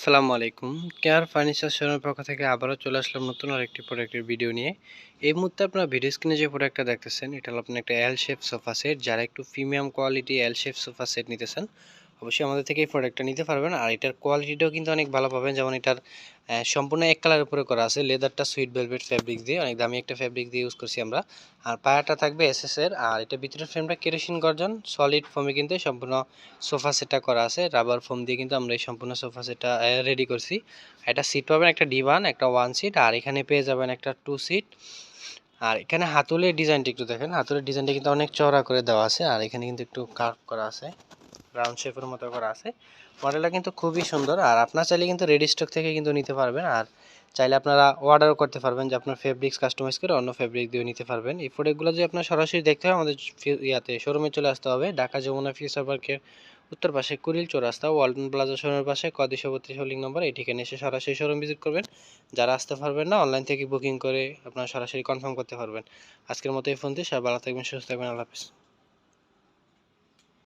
আসসালামু আলাইকুম। Care furniture শোরুমের পক্ষ থেকে আবারও চলে আসলাম নতুন আরেকটি প্রোডাক্টের ভিডিও নিয়ে। এই মুহূর্তে আপনারা ভিডিও স্ক্রিনে যে প্রোডাক্টটা দেখতেছেন, এটা হলো আপনার একটা এল শেপ সোফা সেট যারা একটু premium quality L shape sofa set নিতেছেন অবশ্যই আমাদের থেকে এই প্রোডাক্টটা নিতে পারবেন। আর এটার কোয়ালিটিটাও কিন্তু অনেক ভালো পাবেন। যেমন এটার সম্পূর্ণ এক কালার উপরে করা আছে। লেদারটা সুইট ভেলভেট ফ্যাব্রিক দিয়ে, অনেক দামি একটা ফ্যাব্রিক দিয়ে ইউজ করছি আমরা। আর পায়াটা থাকবে এসএস এর। আর এটা ভিতরের ফ্রেমটা কেরোসিন গর্জন সলিড ফোমে কিন্তু সম্পূর্ণ সোফা সেটটা করা আছে। রাবার ফোম দিয়ে কিন্তু আমরা এই সম্পূর্ণ সোফা সেটটা রেডি করছি। একটা সিট পাবেন, একটা ডিভান একটা ওয়ান সিট আর এখানে পেয়ে যাবেন একটা টু সিট আর এখানে হাতুলের ডিজাইনটা একটু দেখেন। হাতুলের ডিজাইনটা কিন্তু অনেক চওড়া করে দেওয়া আছে। আর এখানে কিন্তু একটু কার্ভ করা আছে। রাউন্ড শেপের মতো করা আছে। মডেলটা কিন্তু খুবই সুন্দর, আর আপনার চাইলে কিন্তু রেডি স্টক থেকে কিন্তু নিতে পারবেন, আর চাইলে আপনারা অর্ডারও করতে পারবেন যে আপনার ফেব্রিক্স কাস্টমাইজ করে অন্য ফেব্রিক দিয়ে নিতে পারবেন। এই প্রোডাক্টগুলো যদি আপনার সরাসরি দেখতে হয়, আমাদের ইয়াতে শোরুমে চলে আসতে হবে, ঢাকা যমুনা ফিউচার পার্কের উত্তর পাশে কুড়িল চৌরাস্তা, ওয়ালটন প্লাজা শোরুমের পাশে কদিশো বত্রিশ হোল্ডিং নম্বর এই ঠিকানা এসে সরাসরি শোরুম ভিজিট করবেন। যারা আসতে পারবেন না অনলাইন থেকে বুকিং করে আপনারা সরাসরি কনফার্ম করতে পারবেন। আজকের মতো এই ফোন দিয়ে সবাই ভালো থাকবেন, সুস্থ থাকবেন, আল্লাহ হাফিজ।